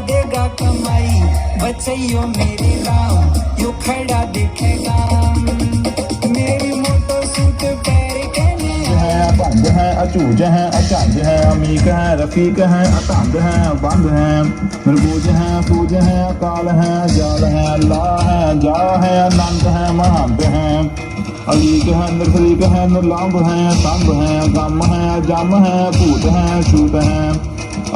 देगा कमाई बचैयो मेरे राम, यू खड़ा दिखेगा। मेरी मोटो सूट पैर कहने है बंद है अचूज है, अचंज है, अमीक है, रफीक है अतंद है, बंद है। मरबूज है, पूज है, अकाल है, जाल है, अल्लाह है जा है, अनंत है महंत है। ਅਲੀਕ ਹੈ ਨਿਰਫਰੀਕ ਹੈ ਨਿਰਲੰਭ ਹੈ, ਸੰਭ ਹੈ, ਗਮ ਹੈ, ਜਮ ਹੈ, ਭੂਤ ਹੈ, ਛੂਤ ਹੈ।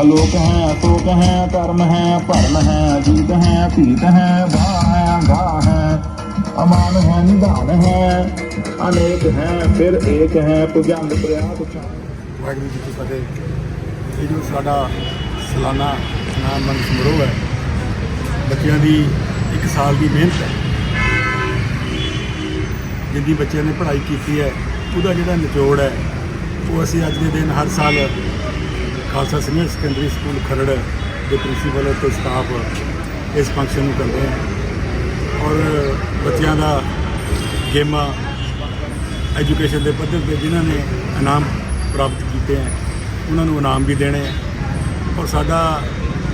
ਅਲੋਕ ਹੈ ਤੋਕ ਹੈ ਕਰਮ ਹੈ, ਭਰਮ ਹੈ, ਜੀਤ ਹੈ, ਭੀਤ ਹੈ, ਵਾਹ ਹੈ ਗਾ ਹੈ। ਅਮਾਨ ਹੈ, ਨਿਧਾਨ ਹੈ, ਅਨੇਕ ਹੈ, ਫਿਰ ਏਕ ਹੈ, ਭੁਜੰਗ ਪ੍ਰਿਆਤ ਵਾਹਿਗੁਰੂ ਜੀ ਕੀ ਫਤਿਹ। ਇਹ ਜੋ ਸਾਡਾ ਸਾਲਾਨਾ ਨਾਮੰਦ ਸਮਾਰੋਹ ਹੈ, ਬੱਚਿਆਂ ਦੀ ਇੱਕ ਸਾਲ ਦੀ ਮਿਹਨਤ ਹੈ। ਜਿੰਦੀ ਬੱਚਿਆਂ ਨੇ ਪੜ੍ਹਾਈ ਕੀਤੀ ਹੈ, ਉਹਦਾ ਜਿਹੜਾ ਨਿਚੋੜ ਹੈ, ਉਹ ਅਸੀਂ ਅੱਜ ਦੇ ਦਿਨ ਹਰ ਸਾਲ Khalsa senior secondary school Kharar ਦੇ ਪ੍ਰਿੰਸੀਪਲ ਅਤੇ ਸਟਾਫ ਇਸ ਫੰਕਸ਼ਨ ਨੂੰ ਕਰਦੇ ਹਾਂ। ਔਰ ਬੱਚਿਆਂ ਦਾ ਗੇਮਾਂ ਐਜੂਕੇਸ਼ਨ ਦੇ ਪੱਧਰ ਤੇ ਜਿਨ੍ਹਾਂ ਨੇ ਇਨਾਮ ਪ੍ਰਾਪਤ ਕੀਤੇ ਹੈ, ਉਹਨਾਂ ਨੂੰ ਇਨਾਮ ਵੀ ਦੇਣੇ ਹੈ। ਔਰ ਸਾਡਾ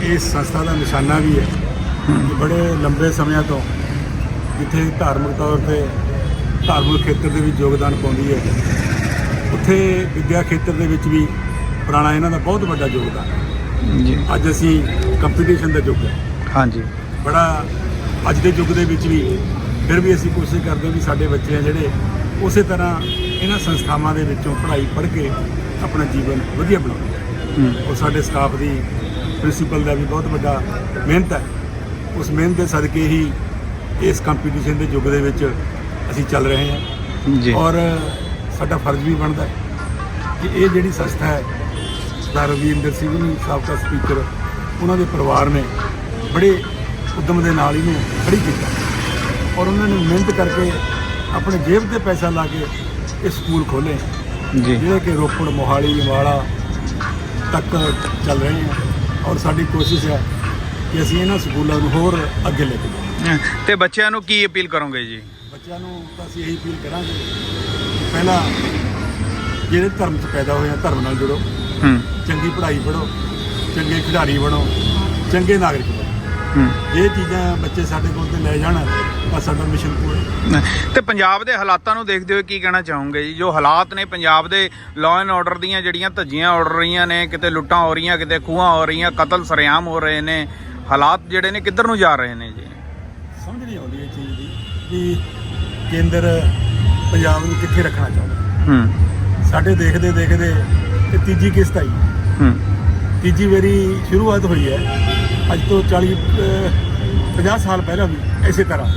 ਇਸ ਸੰਸਥਾ ਦਾ ਨਿਸ਼ਾਨਾ ਵੀ ਹੈ ਬੜੇ ਲੰਬੇ ਸਮਿਆਂ ਤੋਂ ਜਿੱਥੇ ਧਾਰਮਿਕ ਤੌਰ ਤੇ ਧਾਰਮਿਕ ਖੇਤਰ ਦੇ ਵਿੱਚ ਯੋਗਦਾਨ ਪਾਉਂਦੀ ਹੈ। ਉੱਥੇ ਵਿਦਿਆ ਖੇਤਰ ਦੇ ਵਿੱਚ ਵੀ ਪੁਰਾਣਾ ਇਹਨਾਂ ਦਾ ਬਹੁਤ ਵੱਡਾ ਯੋਗਦਾਨ ਹੈ। ਜੀ। ਅੱਜ ਅਸੀਂ ਕੰਪੀਟੀਸ਼ਨ ਦਾ ਯੁੱਗ ਹੈ। ਹਾਂਜੀ। ਬੜਾ ਅੱਜ ਦੇ ਯੁੱਗ ਦੇ ਵਿੱਚ ਵੀ ਫਿਰ ਵੀ ਅਸੀਂ ਕੋਸ਼ਿਸ਼ ਕਰਦੇ ਹਾਂ ਵੀ ਸਾਡੇ ਬੱਚੇ ਆ ਜਿਹੜੇ ਉਸੇ ਤਰ੍ਹਾਂ ਇਹਨਾਂ ਸੰਸਥਾਵਾਂ ਦੇ ਵਿੱਚੋਂ ਪੜ੍ਹਾਈ ਪੜ੍ਹ ਕੇ ਆਪਣਾ ਜੀਵਨ ਵਧੀਆ ਬਣਾਉਣ ਹੂੰ। ਔਰ ਸਾਡੇ ਸਟਾਫ ਦੀ ਪ੍ਰਿੰਸੀਪਲ ਦਾ ਵੀ ਬਹੁਤ ਵੱਡਾ ਮਿਹਨਤ ਹੈ। ਉਸ ਮਿਹਨਤ ਦੇ ਸਦਕੇ ਹੀ ਇਸ ਕੰਪੀਟੀਸ਼ਨ ਦੇ ਯੁੱਗ ਦੇ ਵਿੱਚ ਅਸੀਂ ਚੱਲ ਰਹੇ ਹਾਂ। ਜੀ। ਔਰ ਸਾਡਾ ਫਰਜ਼ ਵੀ ਬਣਦਾ ਹੈ ਕਿ ਇਹ ਜਿਹੜੀ ਸੰਸਥਾ ਹੈ ਸਰਦਾਰ ਰਵਿੰਦਰ ਸਿੰਘ ਜੀ ਸਾਬਕਾ ਸਪੀਕਰ ਉਹਨਾਂ ਦੇ ਪਰਿਵਾਰ ਨੇ ਬੜੇ ਉਦਮ ਦੇ ਨਾਲ ਇਹਨੂੰ ਖੜੀ ਕੀਤਾ। ਔਰ ਉਹਨਾਂ ਨੇ ਮਿਹਨਤ ਕਰਕੇ ਆਪਣੇ ਜੇਬ ਤੇ ਪੈਸਾ ਲਾ ਕੇ ਇਹ ਸਕੂਲ ਖੋਲੇ ਜੀ। ਜਿਹੜੇ ਕਿ ਰੋਪੜ ਮੋਹਾਲੀ ਅੰਬਾਲਾ ਤੱਕ ਚੱਲ ਰਹੇ ਹਨ ਔਰ ਸਾਡੀ ਕੋਸ਼ਿਸ਼ ਹੈ ਕਿ ਅਸੀਂ ਇਹਨਾਂ ਸਕੂਲਾਂ ਨੂੰ ਹੋਰ ਅੱਗੇ ਲੈ ਕੇ ਜਾਈਏ। ਤੇ ਬੱਚਿਆਂ ਨੂੰ ਕੀ ਅਪੀਲ ਕਰੋਗੇ ਜੀ? ਬੱਚਿਆਂ ਨੂੰ ਤਾਂ ਅਸੀਂ ਇਹੀ ਅਪੀਲ ਕਰਾਂਗੇ ਪਹਿਲਾਂ ਜਿਹੜੇ ਧਰਮ 'ਚ ਪੈਦਾ ਹੋਏ ਆ ਧਰਮ ਨਾਲ ਜੁੜੋ। ਹੂੰ। ਚੰਗੀ ਪੜ੍ਹਾਈ ਪੜ੍ਹੋ ਚੰਗੇ ਖਿਡਾਰੀ ਬਣੋ ਚੰਗੇ ਨਾਗਰਿਕ ਬਣੋ। ਹੂੰ। ਇਹ ਚੀਜ਼ਾਂ ਬੱਚੇ ਸਾਡੇ ਕੋਲ ਤੇ ਲੈ ਜਾਣ ਤਾਂ ਸਾਡਾ ਮਿਸ਼ਨ ਪੂਰਾ ਤੇ ਪੰਜਾਬ ਦੇ ਹਾਲਾਤਾਂ ਨੂੰ ਦੇਖਦੇ ਹੋਏ ਕੀ ਕਹਿਣਾ ਚਾਹੋਗੇ ਜੀ? ਜੋ ਹਾਲਾਤ ਨੇ ਪੰਜਾਬ ਦੇ ਲਾਅ ਐਂਡ ਆਰਡਰ ਦੀਆਂ ਜਿਹੜੀਆਂ ਧੱਜੀਆਂ ਉੱਡ ਰਹੀਆਂ ਨੇ ਕਿਤੇ ਲੁੱਟਾਂ ਹੋ ਰਹੀਆਂ ਕਿਤੇ ਖੂਹਾਂ ਹੋ ਰਹੀਆਂ ਕਤਲ ਸਰੇਆਮ ਹੋ ਰਹੇ ਨੇ ਹਾਲਾਤ ਜਿਹੜੇ ਨੇ ਕਿੱਧਰ ਨੂੰ ਜਾ ਰਹੇ ਨੇ ਜੀ? ਸਮਝ ਨਹੀਂ ਆਉਂਦੀ ਇਹ ਚੀਜ਼ ਦੀ ਵੀ ਕੇਂਦਰ ਪੰਜਾਬ ਨੂੰ ਕਿੱਥੇ ਰੱਖਣਾ ਚਾਹੁੰਦਾ? ਹੂੰ। ਸਾਡੇ ਦੇਖਦੇ ਦੇਖਦੇ ਇਹ ਤੀਜੀ ਕਿਸ਼ਤ ਆਈ। ਹੂੰ। ਤੀਜੀ ਵਾਰੀ ਸ਼ੁਰੂਆਤ ਹੋਈ ਹੈ। ਅੱਜ ਤੋਂ 40 ਅਹ, 50 ਸਾਲ ਪਹਿਲਾਂ ਵੀ ਇਸੇ ਤਰ੍ਹਾਂ।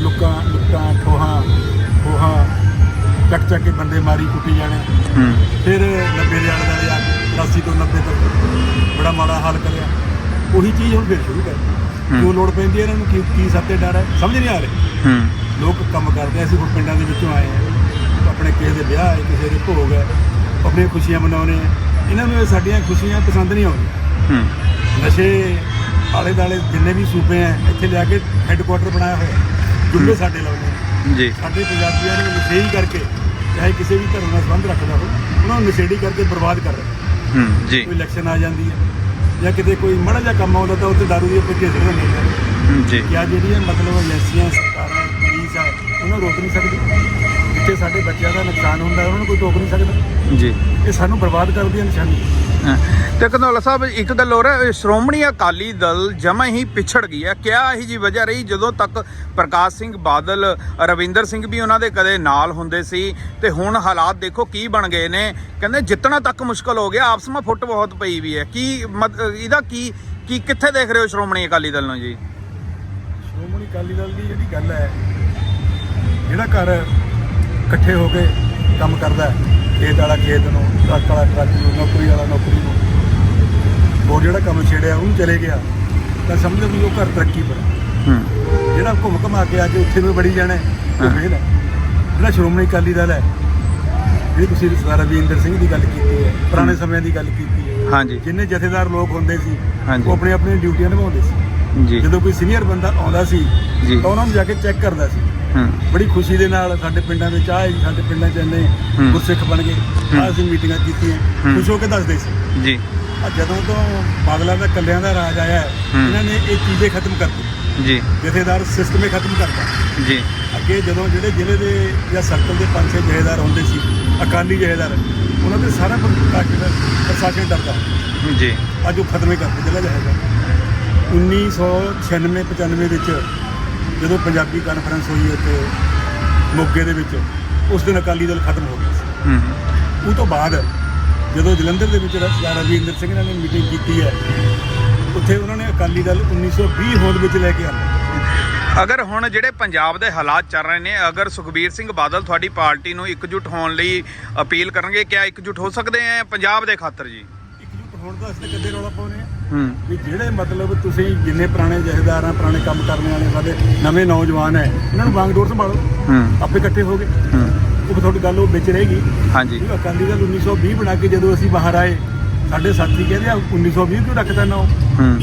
ਲੁੱਕਾਂ ਲੁੱਕਾਂ ਠੋਹਾਂ ਠੋਹਾਂ ਚੱਕ ਚੱਕ ਕੇ ਬੰਦੇ ਮਾਰੀ ਕੁੱਟੀ ਜਾਣੇ। ਹੂੰ। ਫਿਰ 90 ਦੇ ਆਲੇ ਦੁਆਲੇ ਆ 80 ਤੋਂ 90 ਤੱਕ ਬੜਾ ਮਾੜਾ ਹਾਲ ਕਰਿਆ। ਉਹੀ ਚੀਜ਼ ਹੁਣ ਫਿਰ ਸ਼ੁਰੂ ਕਰ ਕਿਉਂ ਲੋੜ ਪੈਂਦੀ ਹੈ ਇਹਨਾਂ ਨੂੰ ਕੀ ਕੀ ਸੱਤੇ ਡਰ ਹੈ ਸਮਝ ਨਹੀਂ ਆ ਰਹੀ। ਹੂੰ। ਲੋਕ ਕੰਮ ਕਰਦੇ ਆ, ਅਸੀਂ ਹੁਣ ਪਿੰਡਾਂ ਦੇ ਵਿੱਚੋਂ ਆਏ ਆ। ਆਪਣੇ ਕਿਸੇ ਦੇ ਵਿਆਹ ਹੈ ਕਿਸੇ ਦੇ ਭੋਗ ਹੈ ਆਪਣੀਆਂ ਖੁਸ਼ੀਆਂ ਮਨਾਉਣੇ ਆ। ਇਹਨਾਂ ਨੂੰ ਇਹ ਸਾਡੀਆਂ ਖੁਸ਼ੀਆਂ ਪਸੰਦ ਨਹੀਂ ਆਉਂਦੀਆਂ। ਨਸ਼ੇ ਆਲੇ ਦਾਲੇ ਜਿੰਨੇ ਵੀ ਸੂਬੇ ਆ ਇੱਥੇ ਲਿਆ ਕੇ ਹੈੱਡਕੁਆਟਰ ਬਣਾਇਆ ਹੋਇਆ। ਜੁੱਲੇ ਸਾਡੇ ਲਾਉਂਦੇ ਜੀ। ਸਾਡੇ ਪੰਜਾਬੀਆਂ ਨੂੰ ਨਸ਼ੇੜੀ ਕਰਕੇ ਚਾਹੇ ਕਿਸੇ ਵੀ ਧਰਮ ਨਾਲ ਸੰਬੰਧ ਰੱਖਦਾ ਹੋ ਉਹਨਾਂ ਨੂੰ ਨਸ਼ੇੜੀ ਕਰਕੇ ਬਰਬਾਦ ਕਰ ਰਹੇ ਹੂੰ ਜੀ। ਕੋਈ ਇਲੈਕਸ਼ਨ ਆ ਜਾਂਦੀ ਹੈ ਜਾਂ ਕਿਤੇ ਕੋਈ ਮਾੜਾ ਜਿਹਾ ਕੰਮ ਆਉਂਦਾ ਤਾਂ ਉੱਥੇ ਦਾਰੂ ਦੀ ਪੱਕੇ ਸਿਰ ਦਿੰਦੇ ਨੇ। ਜੀ। ਕਿ ਆ ਜਿਹੜੀਆਂ ਮਤਲਬ ਏਜੰਸੀਆਂ ਉਹਨਾਂ ਰੋਕ ਨਹੀਂ ਸਕਦੀ। ਜਿੱਥੇ ਸਾਡੇ ਬੱਚਿਆਂ ਦਾ ਨੁਕਸਾਨ ਹੁੰਦਾ ਉਹਨਾਂ ਨੂੰ ਕੋਈ ਰੋਕ ਨਹੀਂ ਸਕਦਾ। ਜੀ। ਇਹ ਸਾਨੂੰ ਬਰਬਾਦ ਕਰਦੀ ਹੈ ਨਿਸ਼ਾਨੀ ਹਾਂ। ਤੇ ਕੰਦੋਲਾ ਸਾਹਿਬ ਇੱਕ ਗੱਲ ਹੋਰ ਹੈ ਸ਼੍ਰੋਮਣੀ ਅਕਾਲੀ ਦਲ ਜਮਾ ਹੀ ਪਿਛੜ ਗਈ ਹੈ। ਕਿਆ ਇਹ ਜੀ ਵਜ੍ਹਾ ਰਹੀ ਜਦੋਂ ਤੱਕ ਪ੍ਰਕਾਸ਼ ਸਿੰਘ ਬਾਦਲ ਰਵਿੰਦਰ ਸਿੰਘ ਵੀ ਉਹਨਾਂ ਦੇ ਕਦੇ ਨਾਲ ਹੁੰਦੇ ਸੀ? ਤੇ ਹੁਣ ਹਾਲਾਤ ਦੇਖੋ ਕੀ ਬਣ ਗਏ ਨੇ। ਕਹਿੰਦੇ ਜਿੱਤਣਾ ਤੱਕ ਮੁਸ਼ਕਲ ਹੋ ਗਿਆ ਆਪਸ ਵਿੱਚ ਫੁੱਟ ਬਹੁਤ ਪਈ ਵੀ ਹੈ। ਕੀ ਮਤ- ਇਹਦਾ ਕੀ ਕੀ ਕਿੱਥੇ ਦੇਖ ਰਹੇ ਹੋ ਸ਼੍ਰੋਮਣੀ ਅਕਾਲੀ ਦਲ ਨੂੰ ਜੀ? ਸ਼੍ਰੋਮਣੀ ਅਕਾਲੀ ਦਲ ਦੀ ਜਿਹੜੀ ਗੱਲ ਹੈ ਜਿਹੜਾ ਘਰ ਇਕੱਠੇ ਹੋ ਕੇ ਕੰਮ ਕਰਦਾ ਹੈ, ਖੇਤ ਵਾਲਾ ਖੇਤ ਨੂੰ ਟਰੱਕ ਵਾਲਾ ਟਰੱਕ ਨੂੰ ਨੌਕਰੀ ਵਾਲਾ ਨੌਕਰੀ ਨੂੰ ਉਹ ਜਿਹੜਾ ਕੰਮ ਛੇੜਿਆ ਉਹਨੂੰ ਚਲੇ ਗਿਆ ਤਾਂ ਸਮਝੋ ਵੀ ਉਹ ਘਰ ਤਰੱਕੀ ਪਰ ਜਿਹੜਾ ਘੁੰਮ ਘਮਾ ਕੇ ਆ ਕੇ ਉੱਥੇ ਨੂੰ ਬੜੀ ਜਾਣਾ ਉਹ। ਫੇਲ ਹੈ ਜਿਹੜਾ ਸ਼੍ਰੋਮਣੀ ਅਕਾਲੀ ਦਲ ਹੈ ਜਿਹੜੀ ਤੁਸੀਂ ਸਰਦਾਰ ਰਵਿੰਦਰ ਸਿੰਘ ਦੀ ਗੱਲ ਕੀਤੀ ਹੈ ਪੁਰਾਣੇ। ਸਮਿਆਂ ਦੀ ਗੱਲ ਕੀਤੀ ਹੈ ਹਾਂਜੀ ਜਿੰਨੇ ਜਥੇਦਾਰ ਲੋਕ ਹੁੰਦੇ ਸੀ। ਉਹ ਆਪਣੀ ਆਪਣੀ ਡਿਊਟੀਆਂ ਨਿਭਾਉਂਦੇ ਸੀ ਜੀ ਜਦੋਂ ਕੋਈ ਸੀਨੀਅਰ ਬੰਦਾ ਆਉਂਦਾ ਸੀ। ਤਾਂ ਉਹਨਾਂ ਨੂੰ ਜਾ ਕੇ ਚੈੱਕ ਕਰਦਾ ਸੀ ਬੜੀ ਖੁਸ਼ੀ ਦੇ ਨਾਲ ਸਾਡੇ ਪਿੰਡਾਂ ਵਿੱਚ ਆਏ ਸਾਡੇ ਪਿੰਡਾਂ 'ਚ ਇੰਨੇ। ਗੁਰਸਿੱਖ ਬਣ ਗਏ। ਅਸੀਂ ਮੀਟਿੰਗਾਂ ਕੀਤੀਆਂ। ਖੁਸ਼ ਹੋ ਕੇ ਦੱਸਦੇ ਸੀ। ਜੀ। ਆ ਜਦੋਂ ਤੋਂ ਬਾਦਲਾਂ ਦਾ ਕੱਲਿਆਂ ਦਾ ਰਾਜ ਆਇਆ। ਇਹਨਾਂ ਨੇ ਇਹ ਚੀਜ਼ੇ ਖਤਮ ਕਰਤੀ ਜੀ। ਜਥੇਦਾਰ ਸਿਸਟਮ ਹੀ ਖਤਮ ਕਰਤਾ ਜੀ। ਅੱਗੇ ਜਦੋਂ ਜਿਹੜੇ ਜ਼ਿਲ੍ਹੇ ਦੇ ਜਾਂ ਸਰਕਲ ਦੇ ਪੰਜ ਛੇ ਜਥੇਦਾਰ ਹੁੰਦੇ ਸੀ ਅਕਾਲੀ ਜਥੇਦਾਰ ਉਹਨਾਂ ਦੇ ਸਾਰਾ ਪ੍ਰਸ਼ਾਸਨ ਡਰਦਾ। ਜੀ। ਅੱਜ ਉਹ ਖਤਮ ਹੀ ਕਰਤੇ ਜ਼ਿਲ੍ਹਾ ਜਥੇਦਾਰ 1996 95 ਵਿੱਚ ਜਦੋਂ ਪੰਜਾਬੀ ਕਾਨਫਰੰਸ ਹੋਈ ਉੱਥੇ ਮੋਗੇ ਦੇ ਵਿੱਚ ਉਸ ਦਿਨ ਅਕਾਲੀ ਦਲ ਖਤਮ ਹੋ ਗਿਆ ਸੀ। ਹੂੰ। ਉਹ ਤੋਂ ਬਾਅਦ ਜਦੋਂ ਜਲੰਧਰ ਦੇ ਵਿੱਚ ਸਰਦਾਰ ਰਵਿੰਦਰ ਸਿੰਘ ਨੇ ਮੀਟਿੰਗ ਕੀਤੀ ਹੈ ਉੱਥੇ ਉਹਨਾਂ ਨੇ ਅਕਾਲੀ ਦਲ 1920 ਹੋਂਦ ਵਿੱਚ ਲੈ ਕੇ ਆਂਦਾ। ਅਗਰ ਹੁਣ ਜਿਹੜੇ ਪੰਜਾਬ ਦੇ ਹਾਲਾਤ ਚੱਲ ਰਹੇ ਨੇ ਅਗਰ ਸੁਖਬੀਰ ਸਿੰਘ ਬਾਦਲ ਤੁਹਾਡੀ ਪਾਰਟੀ ਨੂੰ ਇਕਜੁੱਟ ਹੋਣ ਲਈ ਅਪੀਲ ਕਰਨਗੇ ਕਿਆ ਇਕਜੁੱਟ ਹੋ ਸਕਦੇ ਆ ਪੰਜਾਬ ਦੇ ਖਾਤਰ ਜੀ? ਇਕਜੁੱਟ ਹੋਣ ਦਾ ਅਸੀਂ ਕਦੇ ਰੌਲਾ ਪਾਉਨੇ ਆ? ਵੀ ਜਿਹੜੇ ਮਤਲਬ ਤੁਸੀਂ ਜਿੰਨੇ ਪੁਰਾਣੇ ਜਥੇਦਾਰ ਆ ਪੁਰਾਣੇ ਕੰਮ ਕਰਨ ਵਾਲੇ ਸਾਡੇ ਨਵੇਂ ਨੌਜਵਾਨ ਹੈ ਇਹਨਾਂ ਨੂੰ ਬਾਗਡੋਰ ਸੰਭਾਲੋ। ਹੂੰ। ਆਪੇ ਇਕੱਠੇ ਹੋ ਗਏ। ਹੂੰ। ਉਹ ਤੁਹਾਡੀ ਗੱਲ ਉਹ ਵਿੱਚ ਰਹੇਗੀ ਹਾਂਜੀ। ਅਕਾਲੀ ਦਲ 1920 ਬਣਾ ਕੇ ਜਦੋਂ ਅਸੀਂ ਬਾਹਰ ਆਏ ਸਾਡੇ ਸਾਥੀ ਕਹਿੰਦੇ ਆ 1920 ਕਿਉਂ ਰੱਖਦਾ ਨਾ ਉਹ? ਹੂੰ।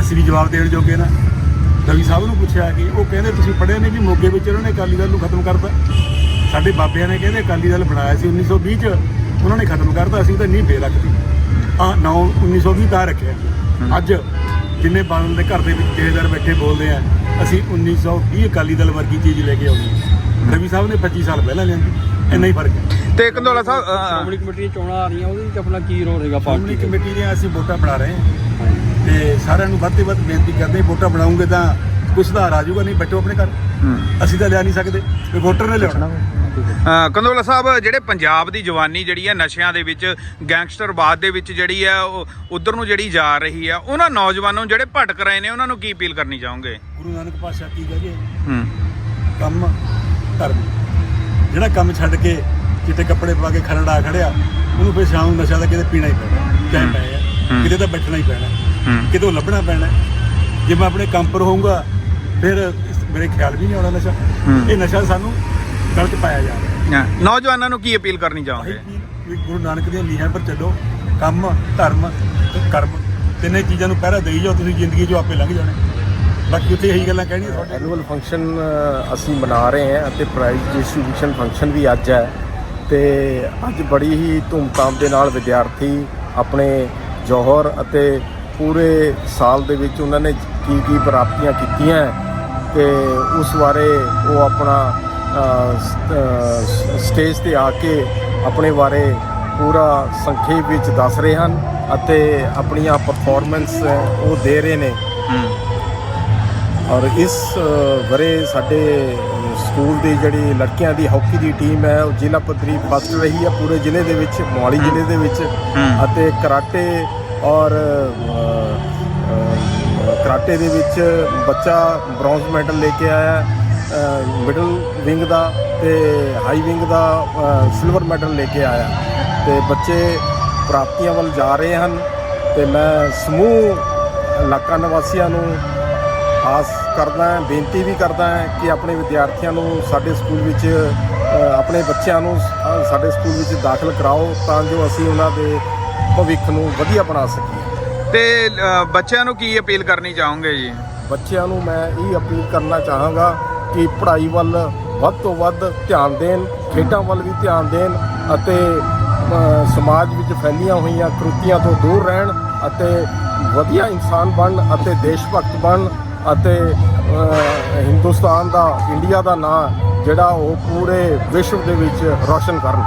ਅਸੀਂ ਵੀ ਜਵਾਬ ਦੇਣ ਜੋਗੇ ਨਾ। ਰਵੀ ਸਾਹਿਬ ਨੂੰ ਪੁੱਛਿਆ ਕਿ ਉਹ ਕਹਿੰਦੇ ਤੁਸੀਂ ਪੜ੍ਹੇ ਨੇ ਵੀ ਮੋਗੇ ਵਿੱਚ ਉਹਨਾਂ ਨੇ ਅਕਾਲੀ ਦਲ ਨੂੰ ਖਤਮ ਕਰਤਾ। ਸਾਡੇ ਬਾਬਿਆਂ ਨੇ ਕਹਿੰਦੇ ਅਕਾਲੀ ਦਲ ਬਣਾਇਆ ਸੀ 1920 ਚ। ਉਹਨਾਂ ਨੇ ਖਤਮ ਕਰਤਾ ਅਸੀਂ ਤਾਂ ਨਹੀਂ ਫੇਰ 9 1920 ਤਾਂ ਰੱਖਿਆ। ਅੱਜ ਜਿੰਨੇ ਬਾਦਲ ਦੇ ਘਰ ਦੇ ਵਿੱਚ ਜਥੇਦਾਰ ਬੈਠੇ ਬੋਲਦੇ ਆ ਅਸੀਂ 1920 ਅਕਾਲੀ ਦਲ ਵਰਗੀ ਚੀਜ਼ ਲੈ ਕੇ ਆਉਣੀ ਰਵੀ ਸਾਹਿਬ ਨੇ 25 ਸਾਲ ਪਹਿਲਾਂ ਲਿਆਂਦੀ ਇੰਨਾ ਹੀ ਫ਼ਰਕ ਹੈ। ਤੇ ਕੰਦੋਲਾ ਸਾਹਿਬ ਸ਼੍ਰੋਮਣੀ ਕਮੇਟੀ ਦੀਆਂ ਚੋਣਾਂ ਆ ਰਹੀਆਂ ਉਹਦੇ ਵਿੱਚ ਆਪਣਾ ਕੀ ਰੋਲ ਰਹੇਗਾ ਸ਼੍ਰੋਮਣੀ ਪਾਰਟੀ ਦਾ? ਕਮੇਟੀ ਦੀਆਂ ਅਸੀਂ ਵੋਟਾਂ ਬਣਾ ਰਹੇ ਹਾਂ। ਤੇ ਸਾਰਿਆਂ ਨੂੰ ਵੱਧ ਤੋਂ ਵੱਧ ਬੇਨਤੀ ਕਰਦੇ ਹਾਂ, ਵੋਟਾਂ ਬਣਾਉਂਗੇ ਤਾਂ ਕੁਛ ਸੁਧਾਰ ਆ ਜਾਊਗਾ ਨਹੀਂ ਬੈਠੋ ਆਪਣੇ ਘਰ। ਹੂੰ। ਅਸੀਂ ਤਾਂ ਲਿਆ ਨਹੀਂ ਸਕਦੇ। ਵੋਟਰ ਨੇ ਲਿਆਉਣਾ। ਕੰਦੋਲਾ ਸਾਹਿਬ ਜਿਹੜੇ ਪੰਜਾਬ ਦੀ ਜਵਾਨੀ ਜਿਹੜੀ ਹੈ ਨਸ਼ਿਆਂ ਦੇ ਵਿੱਚ ਗੈਂਗਸਟਰਵਾਦ ਦੇ ਵਿੱਚ ਜਿਹੜੀ ਹੈ ਉਹ ਉਧਰ ਨੂੰ ਜਿਹੜੀ ਜਾ ਰਹੀ ਹੈ ਉਹਨਾਂ ਨੌਜਵਾਨਾਂ ਨੂੰ ਜਿਹੜੇ ਭਟਕ ਰਹੇ ਨੇ ਉਹਨਾਂ ਨੂੰ ਕੀ ਅਪੀਲ ਕਰਨੀ ਚਾਹੋਗੇ? ਗੁਰੂ ਨਾਨਕ ਪਾਤਸ਼ਾਹ ਕੀ ਕਹੇ? ਹੂੰ। ਕੰਮ ਧਰਮ। ਜਿਹੜਾ ਕੰਮ ਛੱਡ ਕੇ ਚਿੱਟੇ ਕੱਪੜੇ ਪਾ ਕੇ ਖਰੜਾ ਖੜਿਆ ਉਹਨੂੰ ਫਿਰ ਸ਼ਾਮ ਨੂੰ ਨਸ਼ਾ ਤਾਂ ਕਿਤੇ ਪੀਣਾ ਹੀ ਪੈਣਾ ਚਾਹੇ। ਪਏ ਕਿਤੇ ਤਾਂ ਬੈਠਣਾ ਹੀ ਪੈਣਾ। ਕਿਤੋਂ ਲੱਭਣਾ ਪੈਣਾ। ਜੇ ਮੈਂ ਆਪਣੇ ਕੰਮ ਪਰ ਹੋਊਂਗਾ ਫਿਰ ਮੇਰੇ ਖਿਆਲ ਵੀ ਨਹੀਂ ਆਉਣਾ ਨਸ਼ਾ। ਇਹ ਨਸ਼ਾ ਸਾਨੂੰ ਗਲਤ ਪਾਇਆ ਜਾ ਰਿਹਾ। ਹਾਂ, ਨੌਜਵਾਨਾਂ ਨੂੰ ਕੀ ਅਪੀਲ ਕਰਨੀ ਚਾਹੋਗੇ? ਭਾਈ ਵੀ ਗੁਰੂ ਨਾਨਕ ਦੀਆਂ ਲੀਹਾਂ ਪਰ ਚੱਲੋ। ਕੰਮ ਧਰਮ ਤੇ ਕਰਮ। ਤਿੰਨੇ ਚੀਜ਼ਾਂ ਨੂੰ ਪਹਿਰਾ ਦੇਈ ਜਾਓ ਤੁਸੀਂ ਜ਼ਿੰਦਗੀ 'ਚੋਂ ਆਪੇ ਲੰਘ ਜਾਣੇ। ਬਾਕੀ ਉੱਥੇ ਇਹੀ ਗੱਲਾਂ ਕਹਿਣੀਆਂ ਤੁਹਾਡੇ। ਐਨੂਅਲ ਫੰਕਸ਼ਨ ਅਸੀਂ ਮਨਾ ਰਹੇ ਹਾਂ ਅਤੇ ਪ੍ਰਾਈਜ਼ ਡਿਸਟ੍ਰੀਬਿਊਸ਼ਨ ਫੰਕਸ਼ਨ ਵੀ ਅੱਜ ਹੈ। ਤੇ ਅੱਜ ਬੜੀ ਹੀ ਧੂਮਧਾਮ ਦੇ ਨਾਲ ਵਿਦਿਆਰਥੀ ਆਪਣੇ ਜੌਹਰ ਅਤੇ ਪੂਰੇ ਸਾਲ ਦੇ ਵਿੱਚ ਉਹਨਾਂ ਨੇ ਕੀ ਕੀ ਪ੍ਰਾਪਤੀਆਂ ਕੀਤੀਆਂ। ਹੈ ਤੇ ਉਸ ਬਾਰੇ ਉਹ ਆਪਣਾ ਸਟੇਜ ਤੇ ਆ ਕੇ ਆਪਣੇ ਬਾਰੇ ਪੂਰਾ ਸੰਖੇਪ ਵਿੱਚ ਦੱਸ ਰਹੇ ਹਨ ਅਤੇ ਆਪਣੀਆਂ ਪਰਫਾਰਮੈਂਸ ਉਹ ਦੇ ਰਹੇ ਨੇ। ਔਰ ਇਸ ਵਰੇ ਸਾਡੇ ਸਕੂਲ ਦੀ ਜਿਹੜੀ ਲੜਕੀਆਂ ਦੀ ਹਾਕੀ ਦੀ ਟੀਮ ਹੈ ਉਹ ਜ਼ਿਲ੍ਹਾ ਪੱਧਰੀ ਫਸਟ ਰਹੀ ਹੈ ਪੂਰੇ ਜ਼ਿਲ੍ਹੇ ਦੇ ਵਿੱਚ ਮੋਹਾਲੀ ਜ਼ਿਲ੍ਹੇ ਦੇ ਵਿੱਚ ਅਤੇ ਕਰਾਟੇ ਔਰ ਕਰਾਟੇ ਦੇ ਵਿੱਚ ਬੱਚਾ ਬ੍ਰੌਂਜ਼ ਮੈਡਲ ਲੈ ਕੇ ਆਇਆ ਮਿਡਲ ਵਿੰਗ ਦਾ ਤੇ ਹਾਈ ਵਿੰਗ ਦਾ ਸਿਲਵਰ ਮੈਡਲ ਲੈ ਕੇ ਆਇਆ। ਤੇ ਬੱਚੇ ਪ੍ਰਾਪਤੀਆਂ ਵੱਲ ਜਾ ਰਹੇ ਹਨ ਤੇ ਮੈਂ ਸਮੂਹ ਇਲਾਕਾ ਨਿਵਾਸੀਆਂ ਨੂੰ ਆਸ ਕਰਦਾ ਹਾਂ ਬੇਨਤੀ ਵੀ ਕਰਦਾ ਹਾਂ ਕਿ ਆਪਣੇ ਵਿਦਿਆਰਥੀਆਂ ਨੂੰ ਸਾਡੇ ਸਕੂਲ ਵਿੱਚ ਆਪਣੇ ਬੱਚਿਆਂ ਨੂੰ ਸਾਡੇ ਸਕੂਲ ਵਿੱਚ ਦਾਖਲ ਕਰਾਓ ਤਾਂ ਜੋ ਅਸੀਂ ਉਹਨਾਂ ਦੇ ਭਵਿੱਖ ਨੂੰ ਵਧੀਆ ਬਣਾ ਸਕੀਏ। ਤੇ ਬੱਚਿਆਂ ਨੂੰ ਕੀ ਅਪੀਲ ਕਰਨੀ ਚਾਹੋਗੇ ਜੀ? ਬੱਚਿਆਂ ਨੂੰ ਮੈਂ ਇਹ ਅਪੀਲ ਕਰਨਾ ਚਾਹਾਂਗਾ ਕਿ ਪੜ੍ਹਾਈ ਵੱਲ ਵੱਧ ਤੋਂ ਵੱਧ ਧਿਆਨ ਦੇਣ, ਖੇਡਾਂ ਵੱਲ ਵੀ ਧਿਆਨ ਦੇਣ ਅਤੇ ਸਮਾਜ ਵਿੱਚ ਫੈਲੀਆਂ ਹੋਈਆਂ ਕਰੂਤੀਆਂ ਤੋਂ ਦੂਰ ਰਹਿਣ ਅਤੇ ਵਧੀਆ ਇਨਸਾਨ ਬਣਨ ਅਤੇ ਦੇਸ਼ ਭਗਤ ਬਣਨ ਅਤੇ ਹਿੰਦੁਸਤਾਨ ਦਾ, ਇੰਡੀਆ ਦਾ ਨਾਂ ਜਿਹੜਾ ਉਹ ਪੂਰੇ ਵਿਸ਼ਵ ਦੇ ਵਿੱਚ ਰੌਸ਼ਨ ਕਰਨ।